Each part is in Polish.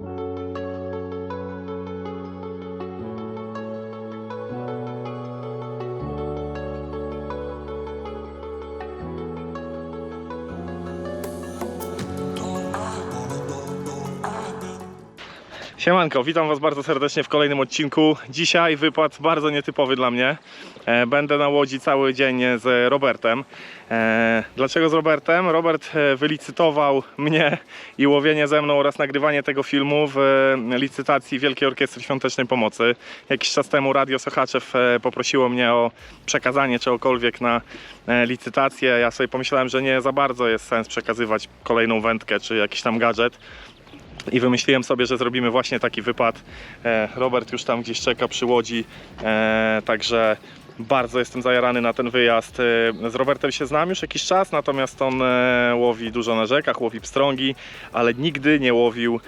Thank you. Siemanko, witam Was bardzo serdecznie w kolejnym odcinku. Dzisiaj wypad bardzo nietypowy dla mnie. E, Będę na łodzi cały dzień z Robertem. E, Dlaczego z Robertem? Robert e, wylicytował mnie i łowienie ze mną oraz nagrywanie tego filmu w licytacji Wielkiej Orkiestry Świątecznej Pomocy. Jakiś czas temu Radio Sochaczew poprosiło mnie o przekazanie czegokolwiek na licytację. Ja sobie pomyślałem, że nie za bardzo jest sens przekazywać kolejną wędkę czy jakiś tam gadżet. I wymyśliłem sobie, że zrobimy właśnie taki wypad. E, Robert już tam gdzieś czeka przy łodzi, e, także bardzo jestem zajarany na ten wyjazd. E, Z Robertem się znam już jakiś czas, natomiast on łowi dużo na rzekach, łowi pstrągi, ale nigdy nie łowił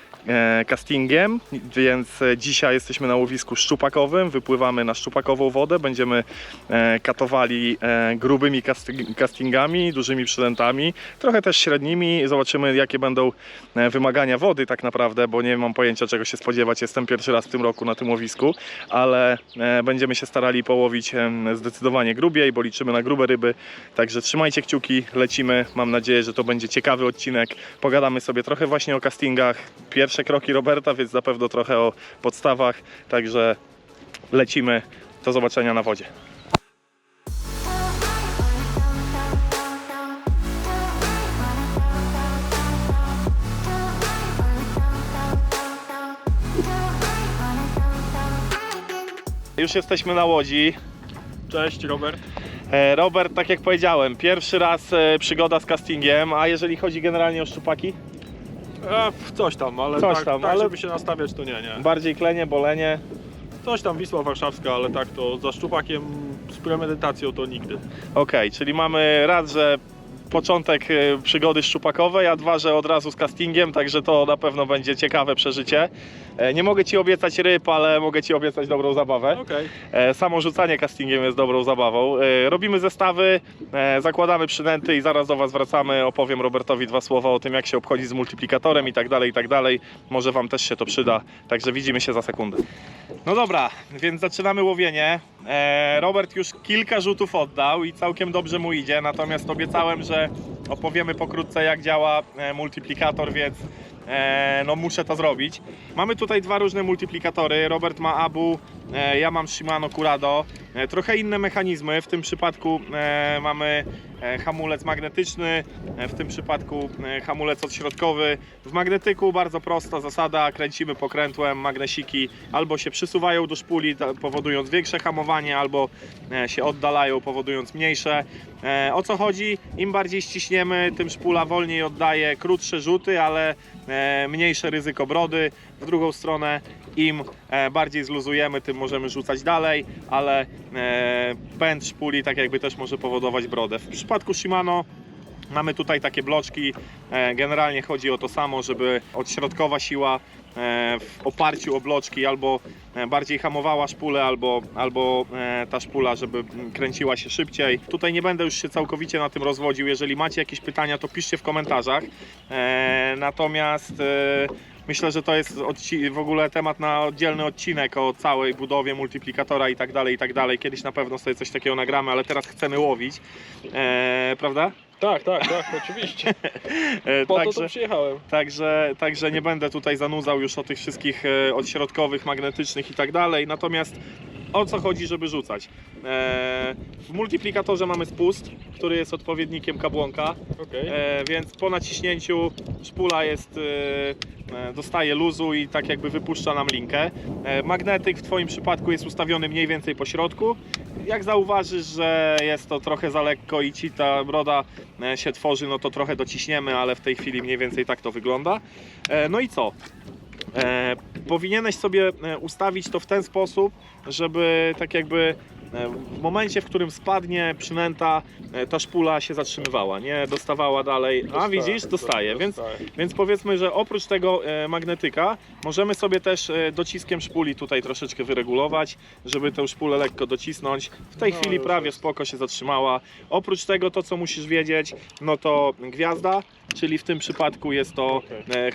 castingiem, więc e, dzisiaj jesteśmy na łowisku szczupakowym, wypływamy na szczupakową wodę, będziemy e, katowali e, grubymi casting- castingami, dużymi przylętami, trochę też średnimi, zobaczymy jakie będą e, wymagania wody tak naprawdę, bo nie mam pojęcia czego się spodziewać, jestem pierwszy raz w tym roku na tym łowisku, ale e, będziemy się starali połowić zdecydowanie grubiej, bo liczymy na grube ryby, także trzymajcie kciuki, lecimy, mam nadzieję, że to będzie ciekawy odcinek, pogadamy sobie trochę właśnie o castingach, pierwsze kroki Roberta, więc na pewno trochę o podstawach, także lecimy, do zobaczenia na wodzie. Już jesteśmy na łodzi, Cześć Robert. E, Robert, tak jak powiedziałem, pierwszy raz e, przygoda z castingiem, a jeżeli chodzi generalnie o szczupaki? E, coś tam, ale Coś tak, tam, tak ale- żeby się nastawiać to nie, nie. Bardziej klenie, bolenie. Coś tam Wisła Warszawska, ale tak to za szczupakiem z premedytacją to nigdy. Okej, czyli mamy raz, że początek e, przygody szczupakowej, a dwa, że od razu z castingiem, także to na pewno będzie ciekawe przeżycie. E, Nie mogę Ci obiecać ryb, ale mogę Ci obiecać dobrą zabawę. Okej. E, Samo rzucanie castingiem jest dobrą zabawą. Robimy zestawy, zakładamy przynęty i zaraz do Was wracamy. Opowiem Robertowi dwa słowa o tym, jak się obchodzi z multiplikatorem i tak dalej, i tak dalej. Może Wam też się to przyda, także widzimy się za sekundę. No dobra, więc zaczynamy łowienie. Robert już kilka rzutów oddał i całkiem dobrze mu idzie, natomiast obiecałem, że opowiemy pokrótce jak działa e, multiplikator, więc no muszę to zrobić. Mamy tutaj dwa różne multiplikatory. Robert ma Abu, e, ja mam Shimano Curado. E, Trochę inne mechanizmy. W tym przypadku e, mamy e, hamulec magnetyczny, e, w tym przypadku e, hamulec odśrodkowy. W magnetyku bardzo prosta zasada, kręcimy pokrętłem, magnesiki albo się przysuwają do szpuli, powodując większe hamowanie, albo e, się oddalają, powodując mniejsze. E, O co chodzi? Im bardziej ściśniemy, tym szpula wolniej oddaje krótsze rzuty, ale e, mniejsze ryzyko brody. W drugą stronę, im e, bardziej zluzujemy, tym możemy rzucać dalej, ale e, pęd szpuli tak jakby też może powodować brodę. W przypadku Shimano mamy tutaj takie bloczki. E, Generalnie chodzi o to samo, żeby odśrodkowa siła e, w oparciu o bloczki albo e, bardziej hamowała szpulę, albo, albo e, ta szpula, żeby kręciła się szybciej. Tutaj nie będę już się całkowicie na tym rozwodził. Jeżeli macie jakieś pytania, to piszcie w komentarzach. E, Natomiast e, myślę, że to jest w ogóle temat na oddzielny odcinek o całej budowie multiplikatora i tak dalej, i tak dalej. Kiedyś na pewno sobie coś takiego nagramy, ale teraz chcemy łowić. E, prawda? Tak, tak, tak, oczywiście. E, Po to także- tu przyjechałem. Także, także nie będę tutaj zanudzał już o tych wszystkich e, odśrodkowych, magnetycznych i tak dalej. Natomiast o co chodzi, żeby rzucać? E, w multiplikatorze mamy spust, który jest odpowiednikiem kabłonka, e, więc po naciśnięciu szpula jest, dostaje luzu i tak jakby wypuszcza nam linkę. Magnetyk w Twoim przypadku jest ustawiony mniej więcej po środku. Jak zauważysz, że jest to trochę za lekko i Ci ta broda e, się tworzy, no to trochę dociśniemy, ale w tej chwili mniej więcej tak to wygląda. E, No i co? E, powinieneś sobie e, ustawić to w ten sposób, żeby tak jakby w momencie, w którym spadnie przynęta, e, ta szpula się zatrzymywała, nie dostawała dalej. A widzisz, dostaje, więc, więc powiedzmy, że oprócz tego e, magnetyka możemy sobie też e, dociskiem szpuli tutaj troszeczkę wyregulować, żeby tę szpulę lekko docisnąć. W tej No, chwili prawie spoko się zatrzymała. Oprócz tego to, co musisz wiedzieć, no to gwiazda, czyli w tym przypadku jest to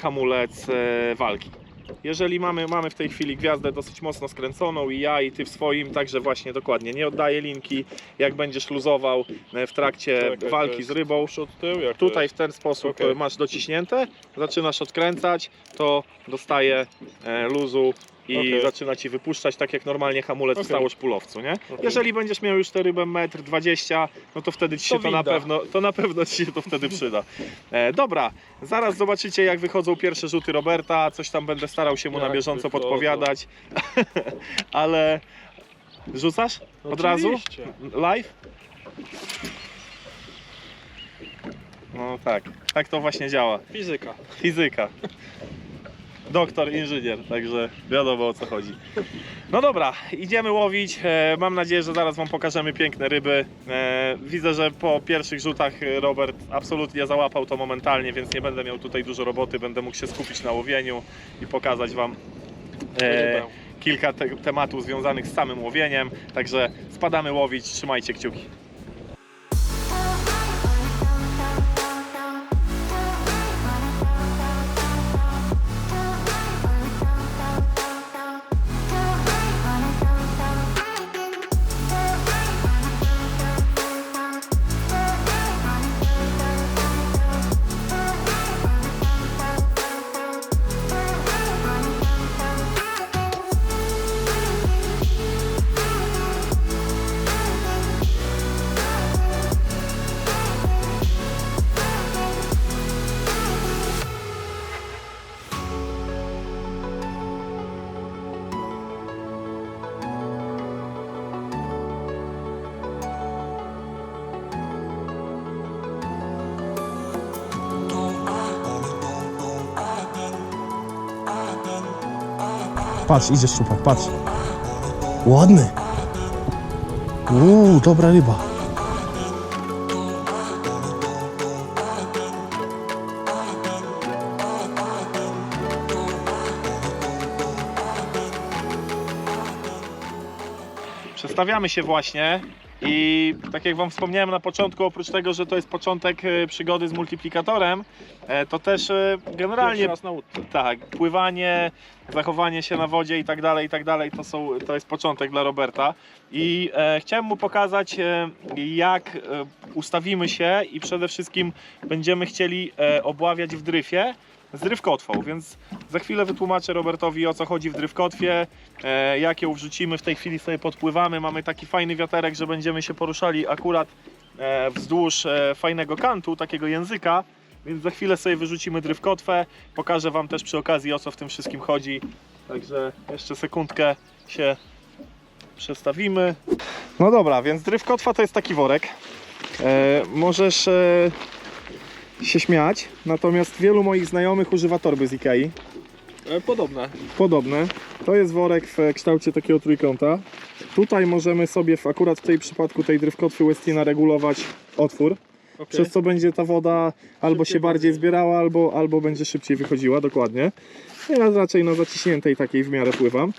hamulec walki. Jeżeli mamy, mamy w tej chwili gwiazdę dosyć mocno skręconą i ja i ty w swoim, także właśnie dokładnie nie oddaję linki, jak będziesz luzował e, w trakcie Czekaj, walki z rybą. Przód, tył, jak to Tutaj jest? w ten sposób Okej. e, masz dociśnięte, zaczynasz odkręcać, to dostaje e, luzu i Okej. zaczyna ci wypuszczać tak jak normalnie hamulec w Okej. całoszpulowcu, nie? Okej. Jeżeli będziesz miał już tę rybę 1,20 m, no to wtedy ci się To to, na pewno, to na pewno ci się to wtedy przyda. E, dobra, zaraz zobaczycie jak wychodzą pierwsze rzuty Roberta, coś tam będę starał się mu na Jak bieżąco wychodzą. podpowiadać, ale rzucasz od razu? Live? No tak, tak to właśnie działa. Fizyka. Fizyka. Doktor, inżynier, także wiadomo o co chodzi. No dobra, idziemy łowić. E, Mam nadzieję, że zaraz Wam pokażemy piękne ryby. E, Widzę, że po pierwszych rzutach e, Robert absolutnie załapał to momentalnie, więc nie będę miał tutaj dużo roboty. Będę mógł się skupić na łowieniu i pokazać Wam kilka te tematów związanych z samym łowieniem. Także spadamy łowić, trzymajcie kciuki. Patrz, idzie szczupak, patrz. Ładny. Uuu, dobra ryba. Przestawiamy się właśnie i tak jak Wam wspomniałem na początku, oprócz tego, że to jest początek e, przygody z multiplikatorem, e, to też e, generalnie tak, pływanie, zachowanie się na wodzie i tak dalej, i tak dalej, to, są, to jest początek dla Roberta. I e, chciałem mu pokazać, e, jak e, ustawimy się i przede wszystkim będziemy chcieli e, obławiać w dryfie z drywkotwą, więc za chwilę wytłumaczę Robertowi o co chodzi w drywkotwie, e, jak ją wrzucimy, w tej chwili sobie podpływamy, mamy taki fajny wiaterek, że będziemy się poruszali akurat e, wzdłuż e, fajnego kantu, takiego języka, więc za chwilę sobie wyrzucimy drywkotwę, pokażę Wam też przy okazji o co w tym wszystkim chodzi, także jeszcze sekundkę się przestawimy. No dobra, więc drywkotwa to jest taki worek, e, możesz e, się śmiać, natomiast wielu moich znajomych używa torby z Ikei, E, podobne. podobne. To jest worek w kształcie takiego trójkąta. Tutaj możemy sobie w, akurat w tej przypadku tej drywkotwy Westina regulować otwór, Okay. przez co będzie ta woda albo Szybciej się bardziej zbierała, albo, albo będzie szybciej wychodziła, dokładnie. Ja raczej na zaciśniętej takiej w miarę pływam.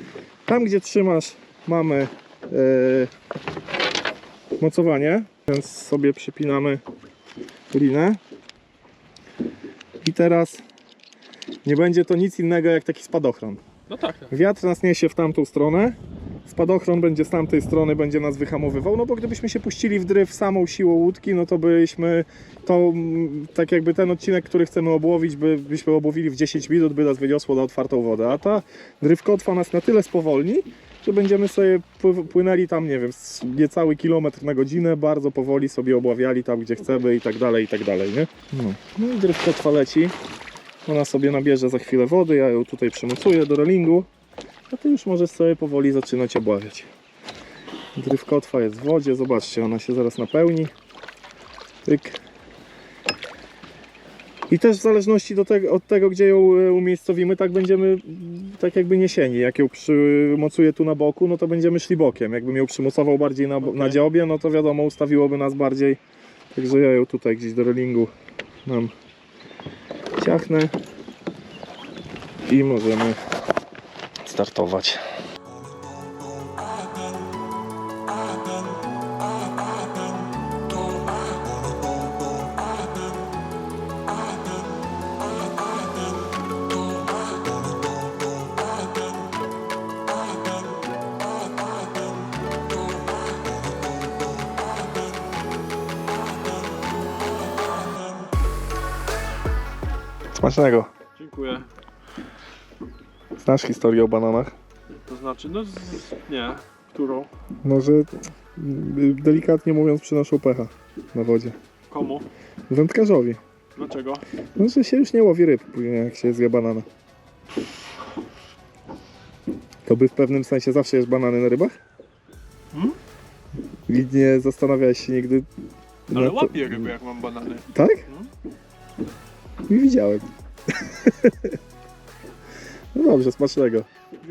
Tam gdzie trzymasz mamy e, mocowanie, więc sobie przypinamy linę. I teraz nie będzie to nic innego jak taki spadochron. No tak. tak. Wiatr nas niesie w tamtą stronę, spadochron będzie z tamtej strony, będzie nas wyhamowywał, no bo gdybyśmy się puścili w dryf samą siłą łódki, no to byśmy, to mm, tak jakby ten odcinek, który chcemy obłowić, by, byśmy obłowili w 10 minut, by nas wyniosło na otwartą wodę, a ta drywkotwa nas na tyle spowolni, że będziemy sobie płynęli tam, nie wiem, niecały kilometr na godzinę, bardzo powoli sobie obławiali tam, gdzie chcemy i tak dalej, i tak dalej, nie? No, no i drywkotwa leci. Ona sobie nabierze za chwilę wody, ja ją tutaj przymocuję do relingu, a ty już możesz sobie powoli zaczynać obławiać. Drywkotwa jest w wodzie, zobaczcie, ona się zaraz napełni. Pyk. I też w zależności tego, od tego, gdzie ją e, umiejscowimy, tak będziemy tak jakby niesieni. Jak ją przymocuję tu na boku, no to będziemy szli bokiem. Jakbym ją przymocował bardziej na, bo- na dziobie, no to wiadomo, ustawiłoby nas bardziej. Także ja ją tutaj gdzieś do relingu nam ciachnę i możemy startować. Smacznego. Dziękuję. Znasz historię o bananach? To znaczy, no z... nie. Którą? No, że delikatnie mówiąc przynoszą pecha na wodzie. Komu? Wędkarzowi. Dlaczego? No, że się już nie łowi ryb później jak się zje banana. To by w pewnym sensie zawsze jest banany na rybach? Hmm? I nie zastanawiałeś się nigdy Ale to- łapię ryby jak mam banany. Tak? Hmm? Nie widziałem. no dobrze, smacznego.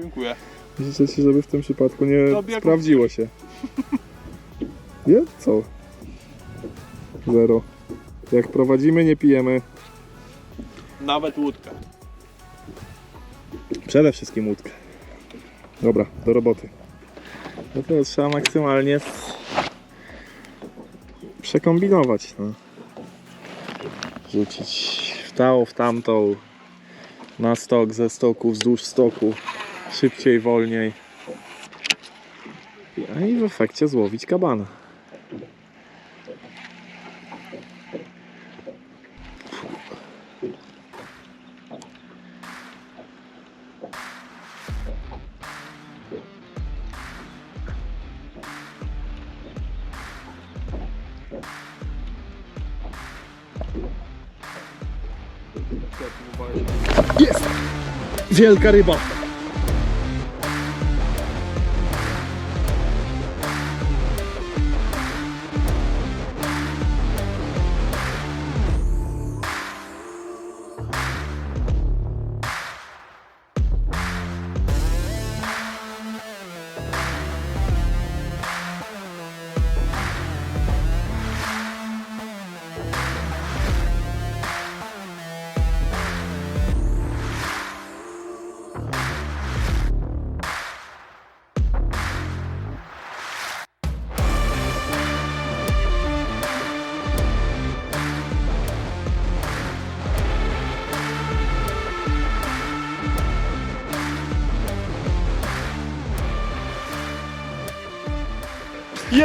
Dziękuję. Życzę Ci, żeby w tym przypadku nie Tobie sprawdziło się. Nie? Co? Zero. Jak prowadzimy, nie pijemy. Nawet łódkę. Przede wszystkim łódkę. Dobra, do roboty. No to trzeba maksymalnie s- przekombinować. No. Rzucić tą, w tamtą, na stok, ze stoku, wzdłuż stoku, szybciej, wolniej. I w efekcie złowić kabana. Wielka ryba!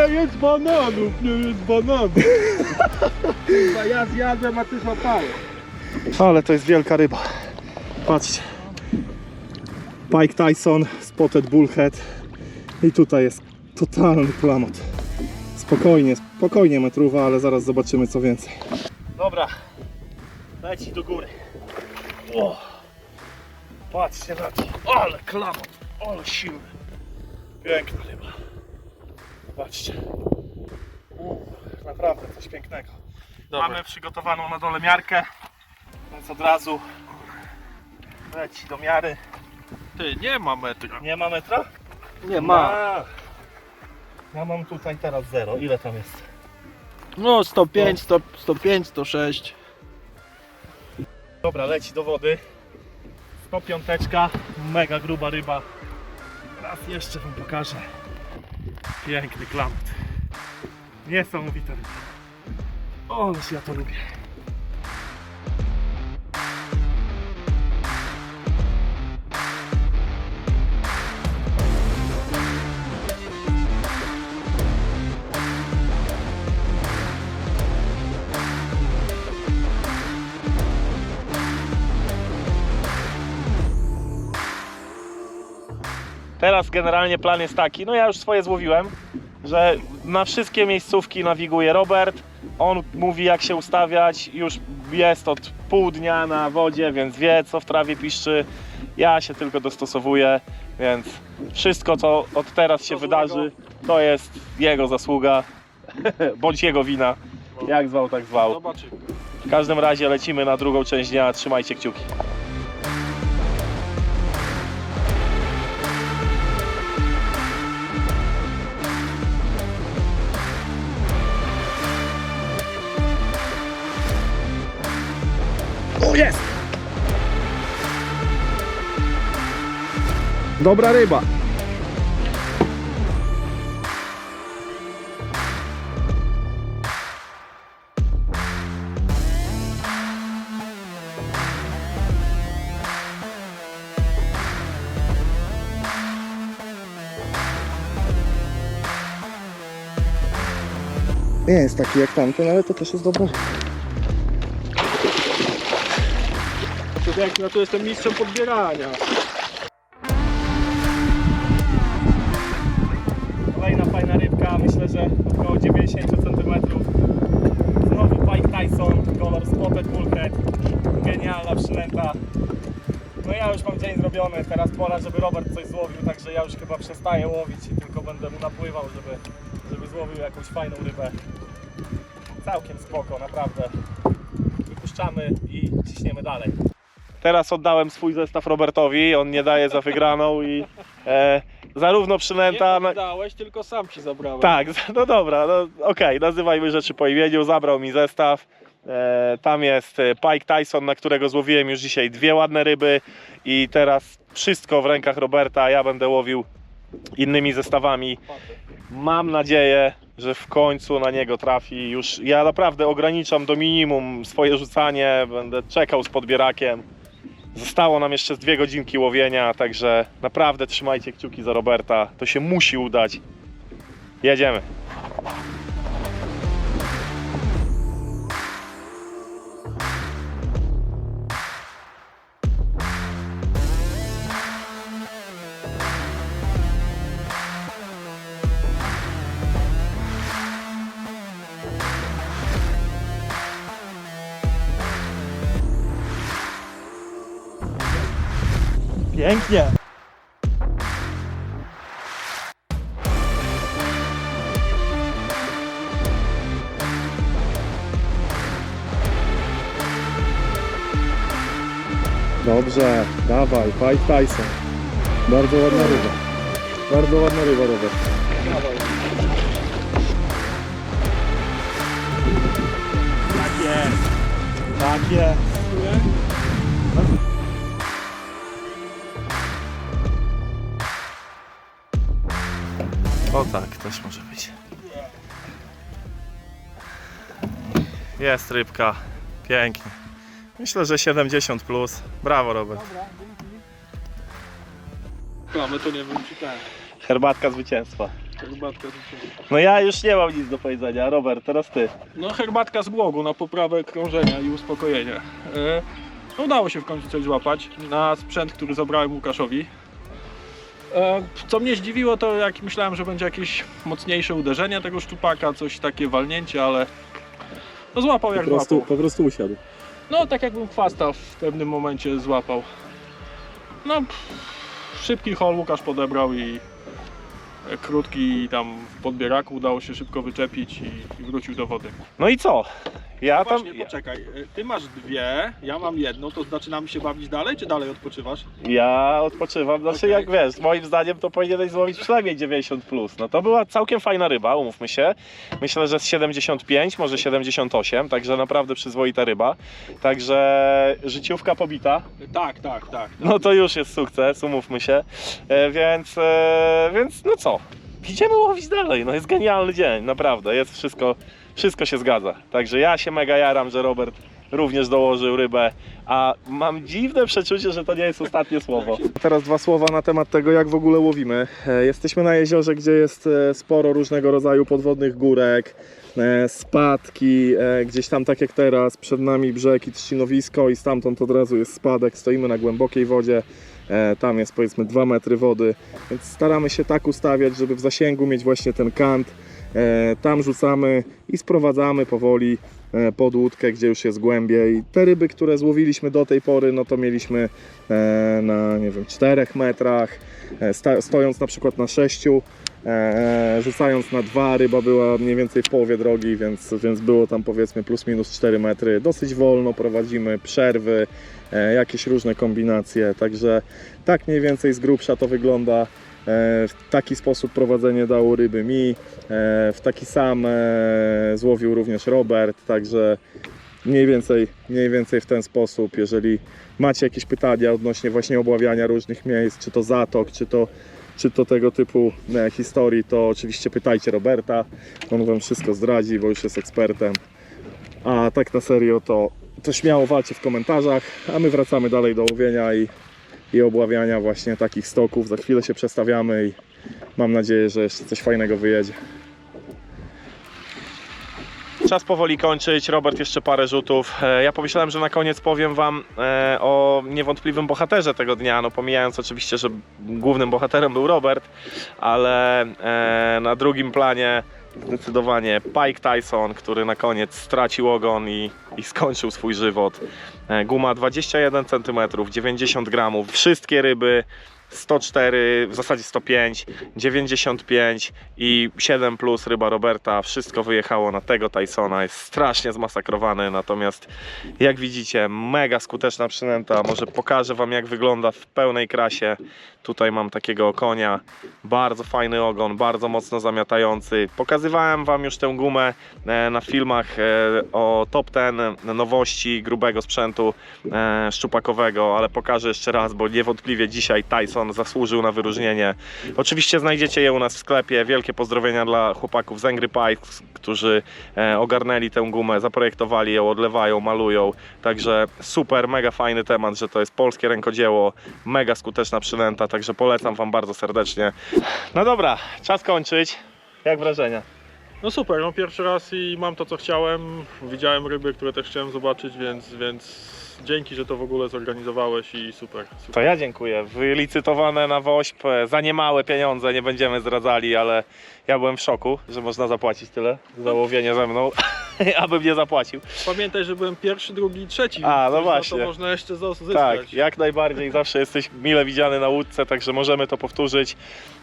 Nie jest bananów, nie jest bananów. Ja zjadłem, a ty złapałeś. Ale to jest wielka ryba. Patrzcie. Pike Tyson, Spotted Bullhead. I tutaj jest totalny klamot. Spokojnie, spokojnie metruwa, ale zaraz zobaczymy co więcej. Dobra, leci do góry. O, patrzcie na to. Ale klamot, ale silny. Piękna ryba. Zobaczcie. Naprawdę coś pięknego. Mamy przygotowaną na dole miarkę, więc od razu leci do miary. Ty, nie ma metra. Nie ma metra? Nie Ja mam tutaj teraz zero. Ile tam jest? No 105, 100, 105, 106. Dobra, leci do wody. 105, mega gruba ryba. Raz jeszcze wam pokażę. Piękny klamot. Niesamowita ryba. O, ja to lubię. Teraz generalnie plan jest taki, no ja już swoje złowiłem, że na wszystkie miejscówki nawiguje Robert. On mówi jak się ustawiać, już jest od pół dnia na wodzie, więc wie co w trawie piszczy. Ja się tylko dostosowuję, więc wszystko co od teraz się wydarzy, to jest jego zasługa, bądź jego wina. Jak zwał, tak zwał. Zobaczymy. W każdym razie lecimy na drugą część dnia, trzymajcie kciuki. Dobra ryba. Nie jest taki jak tamten, ale to też jest dobre. Człowieku, ja tu jestem mistrzem podbierania. Robert coś złowił, także ja już chyba przestaję łowić i tylko będę mu napływał, żeby, żeby złowił jakąś fajną rybę. Całkiem spoko, naprawdę. Wypuszczamy i ciśniemy dalej. Teraz oddałem swój zestaw Robertowi, on nie daje za wygraną i e, zarówno przynęta... Nie dałeś, tylko sam ci zabrałem. Tak, no dobra, no, okej, nazywajmy rzeczy po imieniu, zabrał mi zestaw. E, tam jest e, Pike Tyson, na którego złowiłem już dzisiaj dwie ładne ryby i teraz wszystko w rękach Roberta, ja będę łowił innymi zestawami. Mam nadzieję, że w końcu na niego trafi już. Ja naprawdę ograniczam do minimum swoje rzucanie, będę czekał z podbierakiem. Zostało nam jeszcze dwie godzinki łowienia, także naprawdę trzymajcie kciuki za Roberta. To się musi udać. Jedziemy. Pięknie. Dobrze, dawaj, Pike Tyson. Bardzo ładna ryba. Bardzo ładna ryba, Robert. Tak jest. Tak jest. O tak, też może być. Jest rybka. Pięknie. Myślę, że 70 plus. Brawo, Robert. Mamy to nie wiem czy ten. Herbatka zwycięstwa. Herbatka z No ja już nie mam nic do powiedzenia. Robert, teraz ty. No herbatka z błogu na poprawę krążenia i uspokojenie. E, no, udało się w końcu coś złapać na sprzęt, który zabrałem Łukaszowi. E, co mnie zdziwiło to jak myślałem, że będzie jakieś mocniejsze uderzenie tego szczupaka, coś takie walnięcie, ale no złapał jak złapał. po prostu usiadł. No tak jakbym chwasta w pewnym momencie złapał. No szybki hol Łukasz podebrał i krótki tam podbieraku udało się szybko wyczepić i, i wrócił do wody. No i co? Ja tam. Właśnie, poczekaj, y, ty masz dwie, ja mam jedną, to zaczynamy się bawić dalej, czy dalej odpoczywasz? Ja odpoczywam, znaczy Okej. jak wiesz, moim zdaniem to powinieneś złowić przynajmniej 90 plus. No to była całkiem fajna ryba, umówmy się. Myślę, że z 75, może 78, także naprawdę przyzwoita ryba. Także życiówka pobita, Tak, tak, tak. no to już jest sukces, umówmy się. E, więc, e, więc no co? Idziemy łowić dalej, no jest genialny dzień, naprawdę, jest wszystko, wszystko się zgadza. Także ja się mega jaram, że Robert również dołożył rybę, a mam dziwne przeczucie, że to nie jest ostatnie słowo. Teraz dwa słowa na temat tego, jak w ogóle łowimy. E, Jesteśmy na jeziorze, gdzie jest e, sporo różnego rodzaju podwodnych górek, e, spadki, gdzieś tam tak jak teraz, przed nami brzeg i trzcinowisko i stamtąd od razu jest spadek, stoimy na głębokiej wodzie, tam jest powiedzmy 2 metry wody, więc staramy się tak ustawiać, żeby w zasięgu mieć właśnie ten kant, tam rzucamy i sprowadzamy powoli e, pod łódkę, gdzie już jest głębiej. Te ryby, które złowiliśmy do tej pory, no to mieliśmy e, na nie wiem 4 metrach, e, stojąc na przykład na 6, e, rzucając na 2, ryba była mniej więcej w połowie drogi, więc, więc było tam powiedzmy plus minus 4 metry. Dosyć wolno prowadzimy przerwy, e, jakieś różne kombinacje, także tak mniej więcej z grubsza to wygląda. E, W taki sposób prowadzenie dało ryby mi, e, w taki sam e, złowił również Robert, także mniej więcej, mniej więcej w ten sposób. Jeżeli macie jakieś pytania odnośnie właśnie obławiania różnych miejsc, czy to zatok, czy to, czy to tego typu historii, to oczywiście pytajcie Roberta, on wam wszystko zdradzi, bo już jest ekspertem. A tak na serio to, to śmiało walcie w komentarzach, a my wracamy dalej do łowienia i i obławiania właśnie takich stoków. Za chwilę się przestawiamy i mam nadzieję, że jeszcze coś fajnego wyjedzie. czas powoli kończyć. Robert jeszcze parę rzutów. E, Ja pomyślałem, że na koniec powiem Wam e, o niewątpliwym bohaterze tego dnia. No pomijając oczywiście, że głównym bohaterem był Robert, ale e, na drugim planie zdecydowanie Pike Tyson, który na koniec stracił ogon i, i skończył swój żywot. E, Guma 21 cm, 90 gramów, wszystkie ryby 104, w zasadzie 105, 95 i 7 plus ryba Roberta. Wszystko wyjechało na tego Tysona. Jest strasznie zmasakrowany, natomiast jak widzicie, mega skuteczna przynęta. Może pokażę Wam, jak wygląda w pełnej krasie. Tutaj mam takiego konia. Bardzo fajny ogon, bardzo mocno zamiatający. Pokazywałem Wam już tę gumę e, na filmach e, o top 10 nowości grubego sprzętu e, szczupakowego, ale pokażę jeszcze raz, bo niewątpliwie dzisiaj Tyson zasłużył na wyróżnienie. Oczywiście znajdziecie je u nas w sklepie. Wielkie pozdrowienia dla chłopaków z Angry Pikes, którzy e, ogarnęli tę gumę, zaprojektowali ją, odlewają, malują. Także super, mega fajny temat, że to jest polskie rękodzieło, mega skuteczna przynęta, także polecam Wam bardzo serdecznie. No dobra, czas kończyć. Jak wrażenia? No super, no pierwszy raz i mam to co chciałem. Widziałem ryby, które też chciałem zobaczyć, więc, więc dzięki, że to w ogóle zorganizowałeś i super. super. To ja dziękuję. Wylicytowane na WOŚP e, za niemałe pieniądze, nie będziemy zdradzali, ale ja byłem w szoku, że można zapłacić tyle za łowienie ze mną, abym nie zapłacił. Pamiętaj, że byłem pierwszy, drugi i trzeci. A, no właśnie. To można jeszcze zyskać. Tak, jak najbardziej. Zawsze jesteś mile widziany na łódce, także możemy to powtórzyć.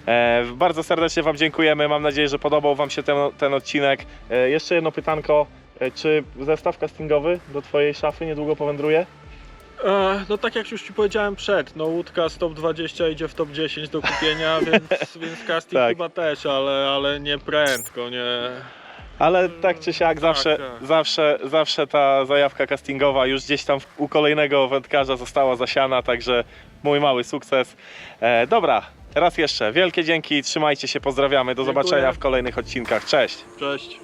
E, bardzo serdecznie Wam dziękujemy. Mam nadzieję, że podobał Wam się ten, ten odcinek. E, jeszcze jedno pytanko. E, czy zestaw castingowy do Twojej szafy niedługo powędruje? E, no tak jak już Ci powiedziałem przed, no łódka z top 20 idzie w top 10 do kupienia, więc, więc casting Tak. chyba też, ale, ale nie prędko, nie... Ale tak czy siak, zawsze, tak. zawsze, zawsze ta zajawka castingowa już gdzieś tam w- u kolejnego wędkarza została zasiana, także mój mały sukces. E, dobra, raz jeszcze wielkie dzięki, trzymajcie się, pozdrawiamy, do Dziękuję. zobaczenia w kolejnych odcinkach, cześć! Cześć.